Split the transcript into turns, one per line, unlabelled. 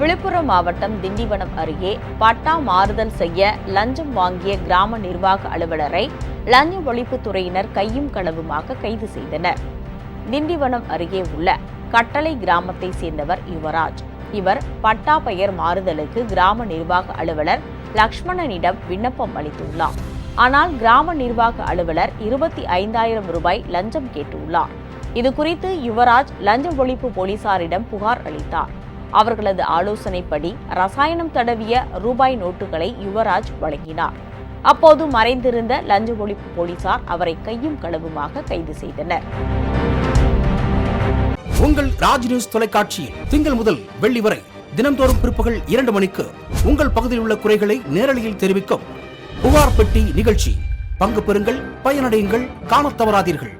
விழுப்புரம் மாவட்டம் திண்டிவனம் அருகே பட்டா மாறுதல் செய்ய லஞ்சம் வாங்கிய கிராம நிர்வாக அலுவலரை லஞ்ச ஒழிப்புத்துறையினர் கையும் களவுமாக கைது செய்தனர். திண்டிவனம் அருகே உள்ள கட்டளை கிராமத்தை சேர்ந்தவர் யுவராஜ். இவர் பட்டா பெயர் மாறுதலுக்கு கிராம நிர்வாக அலுவலர் லக்ஷ்மணனிடம் விண்ணப்பம் அளித்துள்ளார். ஆனால் கிராம நிர்வாக அலுவலர் இருபத்தி ஐந்தாயிரம் ரூபாய் லஞ்சம் கேட்டுள்ளார். இது குறித்து யுவராஜ் லஞ்ச ஒழிப்பு போலீசாரிடம் புகார் அளித்தார். அவர்களது ஆலோசனைப்படி ரசாயனம் தடவிய ரூபாய் நோட்டுகளை யுவராஜ் வழங்கினார். அப்போது மறைந்திருந்த லஞ்ச ஒழிப்பு போலீசார் அவரை கையும் களவுமாக கைது செய்தனர்.
உங்கள் ராஜ் நியூஸ் தொலைக்காட்சியில் திங்கள் முதல் வெள்ளி வரை தினந்தோறும் பிற்பகல் இரண்டு மணிக்கு உங்கள் பகுதியில் உள்ள குறைகளை நேரலையில் தெரிவிக்கும் புகார் பெட்டி நிகழ்ச்சி. பங்கு பெறுங்கள் பயனடையுங்கள் காணத் தவறாதீர்கள்.